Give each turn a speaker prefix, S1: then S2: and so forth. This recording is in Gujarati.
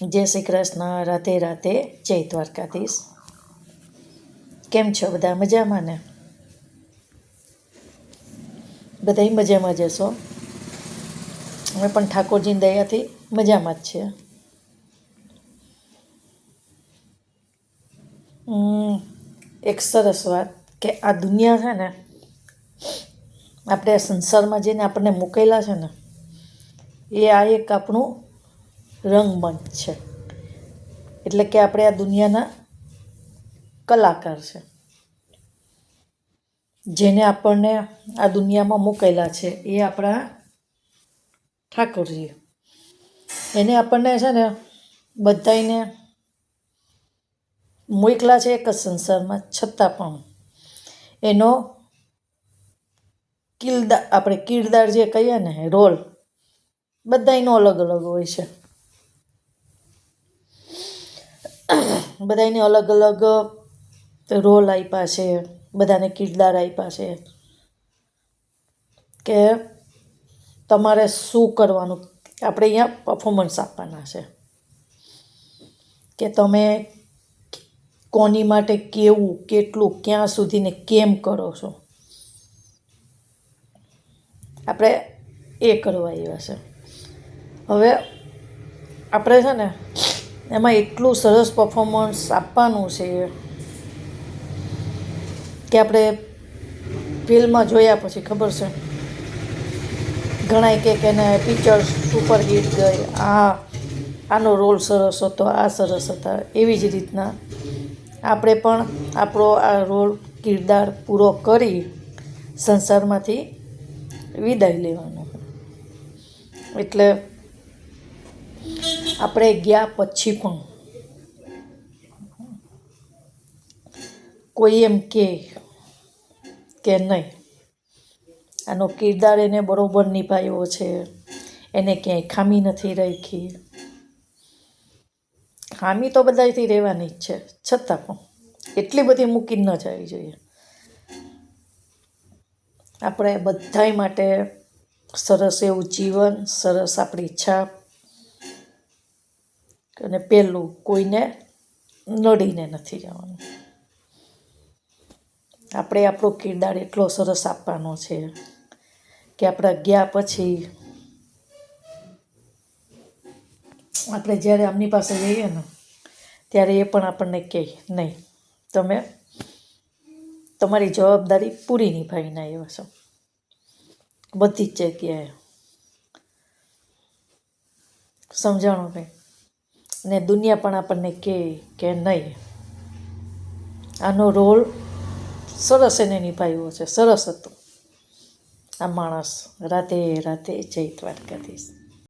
S1: જય શ્રી કૃષ્ણ રાતે રાતે જય દ્વારકાધીશ. કેમ છો બધા? મજામાં ને? બધાય મજામાં જશો અમે પણ ઠાકોરજીની દયાથી મજામાં જ છીએ. એક સરસ વાત કે આ દુનિયા છે ને, આપણે સંસારમાં જઈને આપણને મૂકેલા છે ને, એ આ એક આપણું રંગમંચ છે. એટલે કે આપણે આ દુનિયાના કલાકાર છે. જેને આપણને આ દુનિયામાં મૂકેલા છે એ આપણા ઠાકોરજી એને આપણને છે ને બધાયને મોકલા છે એક જ સંસારમાં, છતાં પણ એનો કિલદાર આપણે કિરદાર જે કહીએ ને, રોલ બધાયનો અલગ અલગ હોય છે. બધાને અલગ અલગ રોલ આપ્યા છે, બધાને કિરદાર આપ્યા છે. કે તમારે શું કરવાનું? આપણે અહીંયા પરફોર્મન્સ આપવાના છે. કે તમે કોની માટે કેવું, કેટલું, ક્યાં સુધીને કેમ કરો છો? આપણે એ કરવા આવ્યા છે. હવે આપણે છે ને એમાં એટલું સરસ પરફોર્મન્સ આપવાનું છે કે આપણે ફિલ્મમાં જોયા પછી ખબર છે. ઘણાય કે એને પિક્ચર સુપર હિટ ગઈ. આ, આનો રોલ સરસ હતો, આ સરસ હતા. એવી જ રીતના આપણે પણ આપણો આ રોલ કિરદાર પૂરો કરી સંસારમાંથી વિદાય લેવાનો. એટલે આપણે ગયા પછી પણ કોઈ એમ કે કે નહીં. આનો કિરદાર એને બરોબર નિભાવ્યો છે. એને ક્યાંય ખામી નથી રાખી. ખામી તો બધાયથી રહેવાની જ છે. છતાં પણ એટલી બધી મૂકી ન જવી જોઈએ. આપણે બધાય માટે સરસ એવું જીવન, સરસ આપણી ઈચ્છા અને પહેલું કોઈને નડીને નથી જવાનું આપણે આપણો કિરદાર એટલો સરસ આપવાનો છે કે આપણા ગયા પછી આપણે જ્યારે આમની પાસે જઈએ ને, ત્યારે એ પણ આપણને કહે, નહીં, તમે તમારી જવાબદારી પૂરી નિભાવીને આવ્યા છો. બધી જ જગ્યાએ. સમજાણું કંઈ? ને દુનિયા પણ આપણને કહે કે નહીં. આનો રોલ સરસ એને નિભાવ્યો છે. સરસ હતો. આ માણસ રાતે રાતે જય દ્વારકાધીશ.